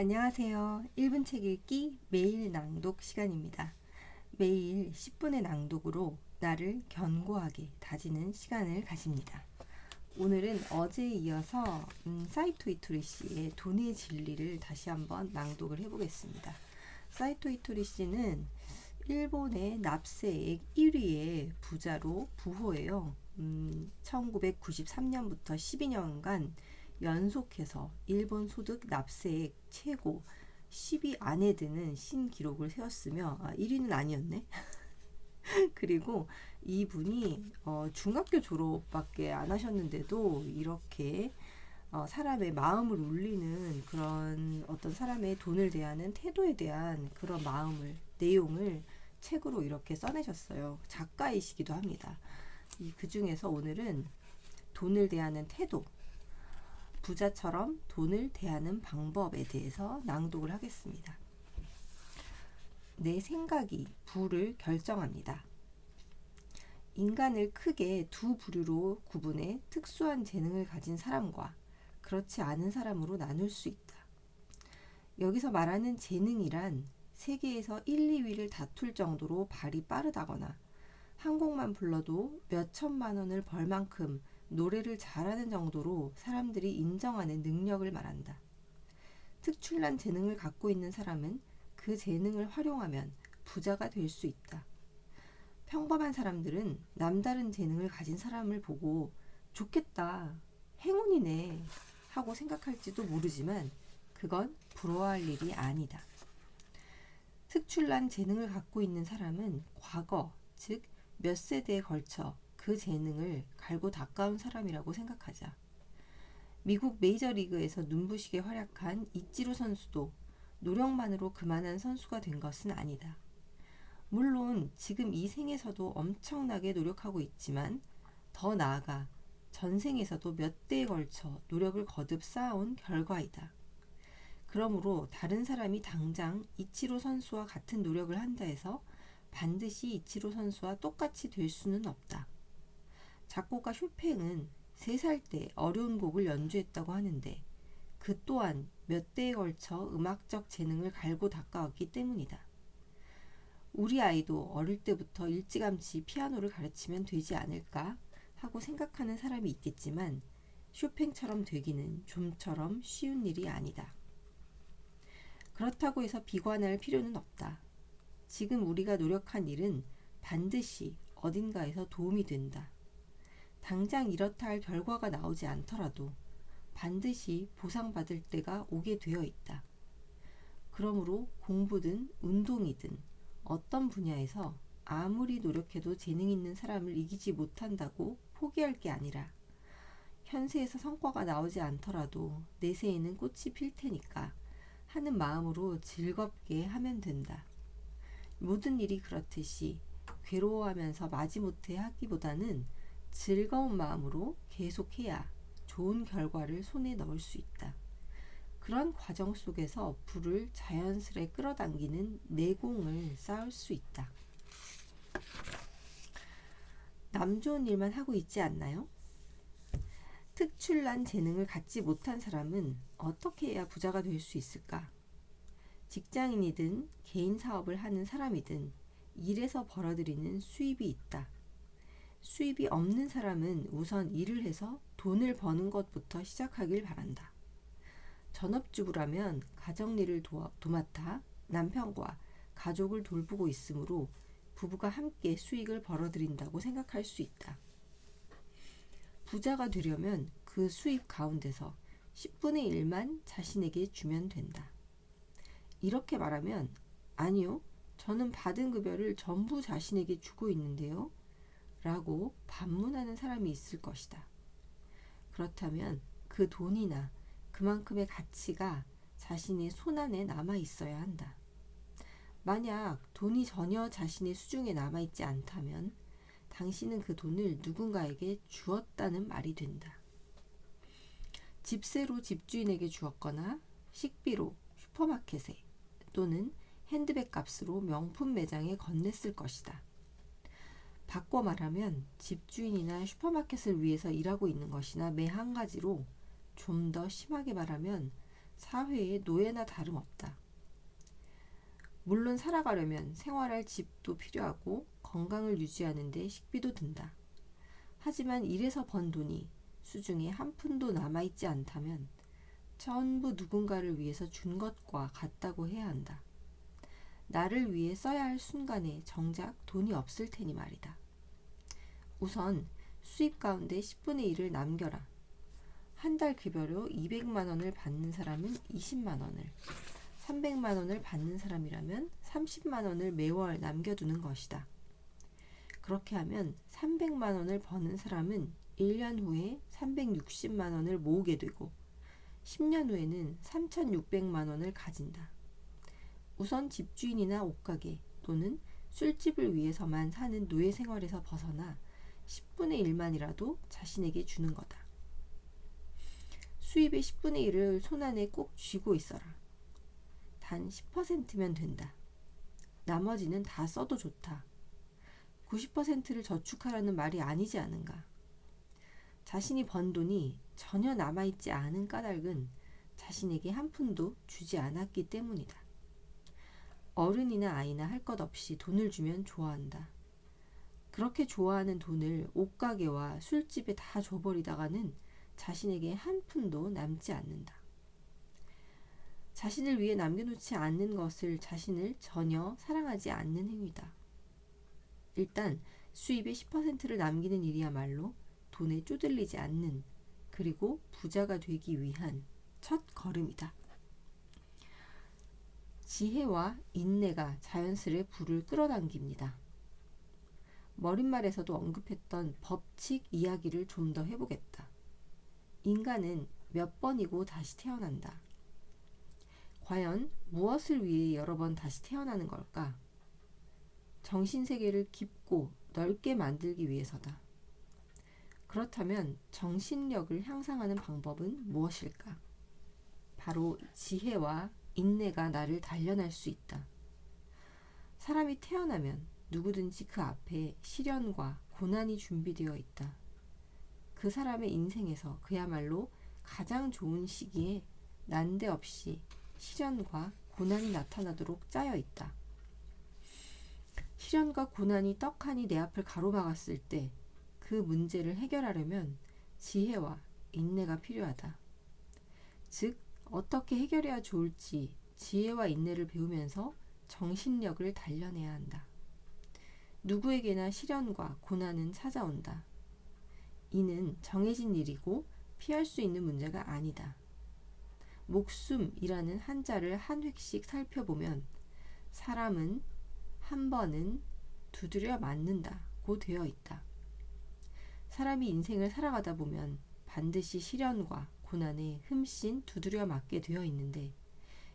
안녕하세요. 1분 책 읽기 매일 낭독 시간입니다. 매일 10분의 낭독으로 나를 견고하게 다지는 시간을 가집니다. 오늘은 어제에 이어서 음, 사이토 이토리 씨의 돈의 진리를 다시 한번 낭독을 해보겠습니다. 사이토 이토리 씨는 일본의 납세액 1위의 부자로 부호예요. 음, 1993년부터 12년간 연속해서 일본 소득 납세액 최고 10위 안에 드는 신기록을 세웠으며 아, 1위는 아니었네. 그리고 이분이 어, 중학교 졸업밖에 안 하셨는데도 이렇게 어, 사람의 마음을 울리는 그런 어떤 사람의 돈을 대하는 태도에 대한 그런 마음을 내용을 책으로 이렇게 써내셨어요. 작가이시기도 합니다. 이 그 중에서 오늘은 돈을 대하는 태도, 부자처럼 돈을 대하는 방법에 대해서 낭독을 하겠습니다. 내 생각이 부를 결정합니다. 인간을 크게 두 부류로 구분해 특수한 재능을 가진 사람과 그렇지 않은 사람으로 나눌 수 있다. 여기서 말하는 재능이란 세계에서 1, 2위를 다툴 정도로 발이 빠르다거나 한 곡만 불러도 몇 천만 원을 벌 만큼 노래를 잘하는 정도로 사람들이 인정하는 능력을 말한다. 특출난 재능을 갖고 있는 사람은 그 재능을 활용하면 부자가 될 수 있다. 평범한 사람들은 남다른 재능을 가진 사람을 보고 좋겠다, 행운이네 하고 생각할지도 모르지만 그건 부러워할 일이 아니다. 특출난 재능을 갖고 있는 사람은 과거, 즉 몇 세대에 걸쳐 그 재능을 갈고 닦아온 사람이라고 생각하자. 미국 메이저리그에서 눈부시게 활약한 이치로 선수도 노력만으로 그만한 선수가 된 것은 아니다. 물론 지금 이 생에서도 엄청나게 노력하고 있지만 더 나아가 전생에서도 몇 대에 걸쳐 노력을 거듭 쌓아온 결과이다. 그러므로 다른 사람이 당장 이치로 선수와 같은 노력을 한다 해서 반드시 이치로 선수와 똑같이 될 수는 없다. 작곡가 쇼팽은 3살 때 어려운 곡을 연주했다고 하는데 그 또한 몇 대에 걸쳐 음악적 재능을 갈고 닦아왔기 때문이다. 우리 아이도 어릴 때부터 일찌감치 피아노를 가르치면 되지 않을까 하고 생각하는 사람이 있겠지만 쇼팽처럼 되기는 좀처럼 쉬운 일이 아니다. 그렇다고 해서 비관할 필요는 없다. 지금 우리가 노력한 일은 반드시 어딘가에서 도움이 된다. 당장 이렇다 할 결과가 나오지 않더라도 반드시 보상받을 때가 오게 되어 있다. 그러므로 공부든 운동이든 어떤 분야에서 아무리 노력해도 재능 있는 사람을 이기지 못한다고 포기할 게 아니라 현세에서 성과가 나오지 않더라도 내세에는 꽃이 필 테니까 하는 마음으로 즐겁게 하면 된다. 모든 일이 그렇듯이 괴로워하면서 마지못해 하기보다는 즐거운 마음으로 계속해야 좋은 결과를 손에 넣을 수 있다. 그런 과정 속에서 불을 자연스레 끌어당기는 내공을 쌓을 수 있다. 남 좋은 일만 하고 있지 않나요? 특출난 재능을 갖지 못한 사람은 어떻게 해야 부자가 될 수 있을까? 직장인이든 개인 사업을 하는 사람이든 일에서 벌어들이는 수입이 있다. 수입이 없는 사람은 우선 일을 해서 돈을 버는 것부터 시작하길 바란다. 전업주부라면 가정일을 도와, 도맡아 남편과 가족을 돌보고 있으므로 부부가 함께 수익을 벌어들인다고 생각할 수 있다. 부자가 되려면 그 수입 가운데서 10분의 1만 자신에게 주면 된다. 이렇게 말하면 아니요. 저는 받은 급여를 전부 자신에게 주고 있는데요. 라고 반문하는 사람이 있을 것이다. 그렇다면 그 돈이나 그만큼의 가치가 자신의 손안에 남아 있어야 한다. 만약 돈이 전혀 자신의 수중에 남아 있지 않다면 당신은 그 돈을 누군가에게 주었다는 말이 된다. 집세로 집주인에게 주었거나 식비로 슈퍼마켓에 또는 핸드백 값으로 명품 매장에 건넸을 것이다. 바꿔 말하면 집주인이나 슈퍼마켓을 위해서 일하고 있는 것이나 매 한 가지로 좀 더 심하게 말하면 사회의 노예나 다름없다. 물론 살아가려면 생활할 집도 필요하고 건강을 유지하는데 식비도 든다. 하지만 일해서 번 돈이 수중에 한 푼도 남아있지 않다면 전부 누군가를 위해서 준 것과 같다고 해야 한다. 나를 위해 써야 할 순간에 정작 돈이 없을 테니 말이다. 우선 수입 가운데 10분의 1을 남겨라. 한 달 급여로 200만 원을 받는 사람은 20만 원을, 300만 원을 받는 사람이라면 30만 원을 매월 남겨두는 것이다. 그렇게 하면 300만 원을 버는 사람은 1년 후에 360만 원을 모으게 되고 10년 후에는 3,600만 원을 가진다. 우선 집주인이나 옷가게 또는 술집을 위해서만 사는 노예 생활에서 벗어나 10분의 1만이라도 자신에게 주는 거다. 수입의 10분의 1을 손안에 꼭 쥐고 있어라. 단 10%면 된다. 나머지는 다 써도 좋다. 90%를 저축하라는 말이 아니지 않은가. 자신이 번 돈이 전혀 남아있지 않은 까닭은 자신에게 한 푼도 주지 않았기 때문이다. 어른이나 아이나 할 것 없이 돈을 주면 좋아한다. 그렇게 좋아하는 돈을 옷가게와 술집에 다 줘버리다가는 자신에게 한 푼도 남지 않는다. 자신을 위해 남겨놓지 않는 것을 자신을 전혀 사랑하지 않는 행위다. 일단 수입의 10%를 남기는 일이야말로 돈에 쪼들리지 않는 그리고 부자가 되기 위한 첫 걸음이다. 지혜와 인내가 자연스레 불을 끌어당깁니다. 머릿말에서도 언급했던 법칙 이야기를 좀 더 해보겠다. 인간은 몇 번이고 다시 태어난다. 과연 무엇을 위해 여러 번 다시 태어나는 걸까? 정신세계를 깊고 넓게 만들기 위해서다. 그렇다면 정신력을 향상하는 방법은 무엇일까? 바로 지혜와 인내가 나를 단련할 수 있다. 사람이 태어나면 누구든지 그 앞에 시련과 고난이 준비되어 있다. 그 사람의 인생에서 그야말로 가장 좋은 시기에 난데없이 시련과 고난이 나타나도록 짜여 있다. 시련과 고난이 떡하니 내 앞을 가로막았을 때 그 문제를 해결하려면 지혜와 인내가 필요하다. 즉, 어떻게 해결해야 좋을지 지혜와 인내를 배우면서 정신력을 단련해야 한다. 누구에게나 시련과 고난은 찾아온다. 이는 정해진 일이고 피할 수 있는 문제가 아니다. 목숨이라는 한자를 한 획씩 살펴보면 사람은 한 번은 두드려 맞는다고 되어 있다. 사람이 인생을 살아가다 보면 반드시 시련과 고난에 흠씬 두드려 맞게 되어 있는데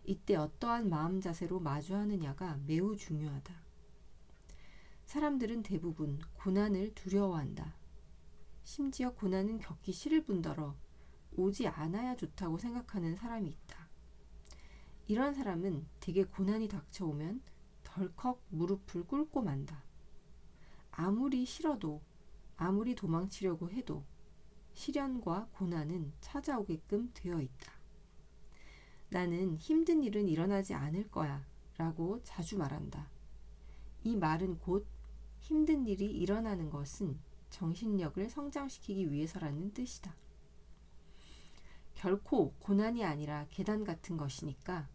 이때 어떠한 마음 자세로 마주하느냐가 매우 중요하다. 사람들은 대부분 고난을 두려워한다. 심지어 고난은 겪기 싫을 뿐더러 오지 않아야 좋다고 생각하는 사람이 있다. 이런 사람은 대개 고난이 닥쳐오면 덜컥 무릎을 꿇고 만다. 아무리 싫어도 아무리 도망치려고 해도 시련과 고난은 찾아오게끔 되어 있다. 나는 힘든 일은 일어나지 않을 거야 라고 자주 말한다. 이 말은 곧 힘든 일이 일어나는 것은 정신력을 성장시키기 위해서라는 뜻이다. 결코 고난이 아니라 계단 같은 것이니까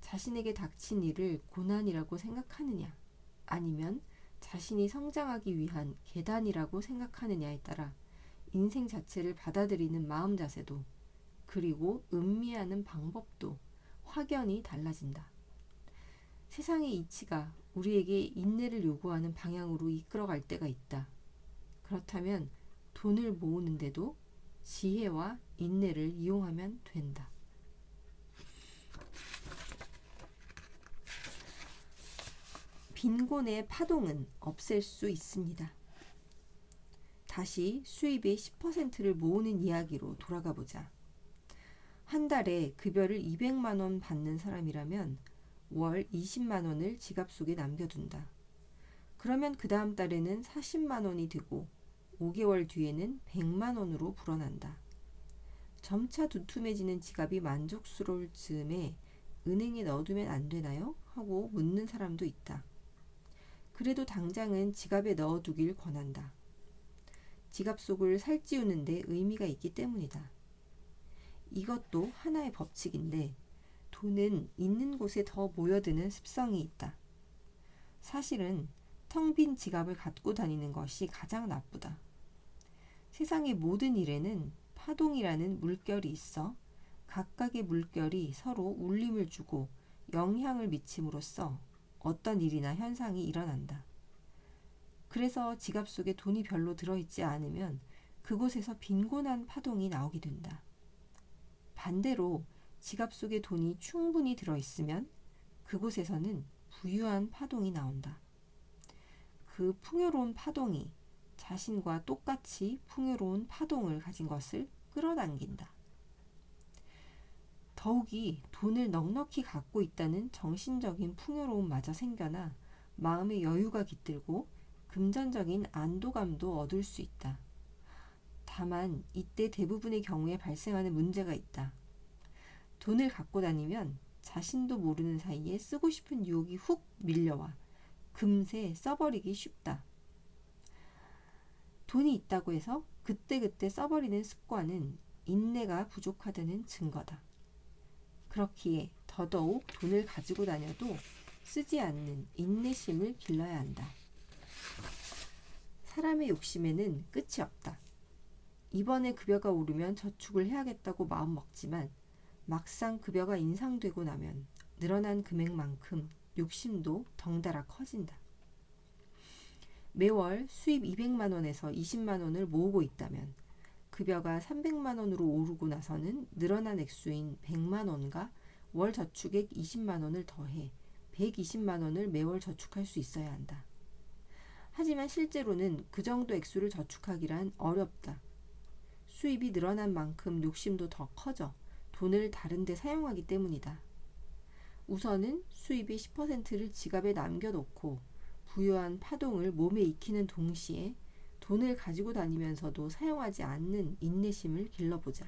자신에게 닥친 일을 고난이라고 생각하느냐 아니면 자신이 성장하기 위한 계단이라고 생각하느냐에 따라 인생 자체를 받아들이는 마음 자세도 그리고 음미하는 방법도 확연히 달라진다. 세상의 이치가 우리에게 인내를 요구하는 방향으로 이끌어갈 때가 있다. 그렇다면 돈을 모으는데도 지혜와 인내를 이용하면 된다. 빈곤의 파동은 없앨 수 있습니다. 다시 수입의 10%를 모으는 이야기로 돌아가 보자. 한 달에 급여를 200만 원 받는 사람이라면 월 20만 원을 지갑 속에 남겨둔다. 그러면 그 다음 달에는 40만 원이 되고 5개월 뒤에는 100만 원으로 불어난다. 점차 두툼해지는 지갑이 만족스러울 즈음에 은행에 넣어두면 안 되나요? 하고 묻는 사람도 있다. 그래도 당장은 지갑에 넣어두길 권한다. 지갑 속을 살찌우는데 의미가 있기 때문이다. 이것도 하나의 법칙인데 돈은 있는 곳에 더 모여드는 습성이 있다. 사실은 텅 빈 지갑을 갖고 다니는 것이 가장 나쁘다. 세상의 모든 일에는 파동이라는 물결이 있어 각각의 물결이 서로 울림을 주고 영향을 미침으로써 어떤 일이나 현상이 일어난다. 그래서 지갑 속에 돈이 별로 들어있지 않으면 그곳에서 빈곤한 파동이 나오게 된다. 반대로 지갑 속에 돈이 충분히 들어있으면 그곳에서는 부유한 파동이 나온다. 그 풍요로운 파동이 자신과 똑같이 풍요로운 파동을 가진 것을 끌어당긴다. 더욱이 돈을 넉넉히 갖고 있다는 정신적인 풍요로움마저 생겨나 마음의 여유가 깃들고 금전적인 안도감도 얻을 수 있다. 다만 이때 대부분의 경우에 발생하는 문제가 있다. 돈을 갖고 다니면 자신도 모르는 사이에 쓰고 싶은 유혹이 훅 밀려와 금세 써버리기 쉽다. 돈이 있다고 해서 그때그때 써버리는 습관은 인내가 부족하다는 증거다. 그렇기에 더더욱 돈을 가지고 다녀도 쓰지 않는 인내심을 길러야 한다. 사람의 욕심에는 끝이 없다. 이번에 급여가 오르면 저축을 해야겠다고 마음 먹지만 막상 급여가 인상되고 나면 늘어난 금액만큼 욕심도 덩달아 커진다. 매월 수입 200만 원에서 20만 원을 모으고 있다면 급여가 300만 원으로 오르고 나서는 늘어난 액수인 100만 원과 월 저축액 20만 원을 더해 120만 원을 매월 저축할 수 있어야 한다. 하지만 실제로는 그 정도 액수를 저축하기란 어렵다. 수입이 늘어난 만큼 욕심도 더 커져 돈을 다른 데 사용하기 때문이다. 우선은 수입의 10%를 지갑에 남겨놓고 부유한 파동을 몸에 익히는 동시에 돈을 가지고 다니면서도 사용하지 않는 인내심을 길러보자.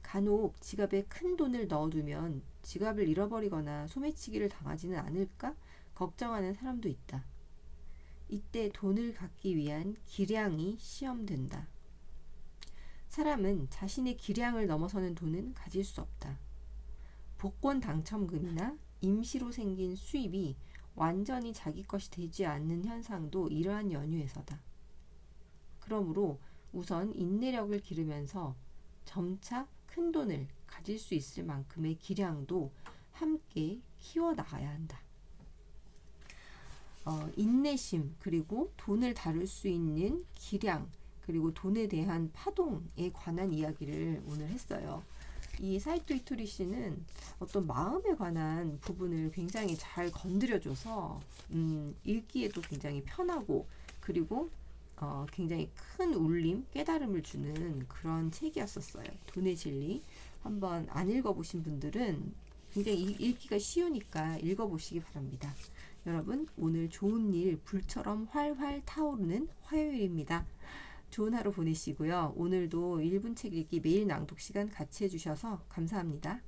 간혹 지갑에 큰 돈을 넣어두면 지갑을 잃어버리거나 소매치기를 당하지는 않을까 걱정하는 사람도 있다. 이때 돈을 갖기 위한 기량이 시험된다. 사람은 자신의 기량을 넘어서는 돈은 가질 수 없다. 복권 당첨금이나 임시로 생긴 수입이 완전히 자기 것이 되지 않는 현상도 이러한 연유에서다. 그러므로 우선 인내력을 기르면서 점차 큰 돈을 가질 수 있을 만큼의 기량도 함께 키워 나가야 한다. 어, 인내심 그리고 돈을 다룰 수 있는 기량 그리고 돈에 대한 파동에 관한 이야기를 오늘 했어요. 이 사이토 이토리 씨는 어떤 마음에 관한 부분을 굉장히 잘 건드려줘서 음, 읽기에도 굉장히 편하고 그리고 어, 굉장히 큰 울림, 깨달음을 주는 그런 책이었었어요. 돈의 진리. 한번 안 읽어보신 분들은 굉장히 읽기가 쉬우니까 읽어보시기 바랍니다. 여러분, 오늘 좋은 일 불처럼 활활 타오르는 화요일입니다. 좋은 하루 보내시고요. 오늘도 1분 책 읽기 매일 낭독 시간 같이 해주셔서 감사합니다.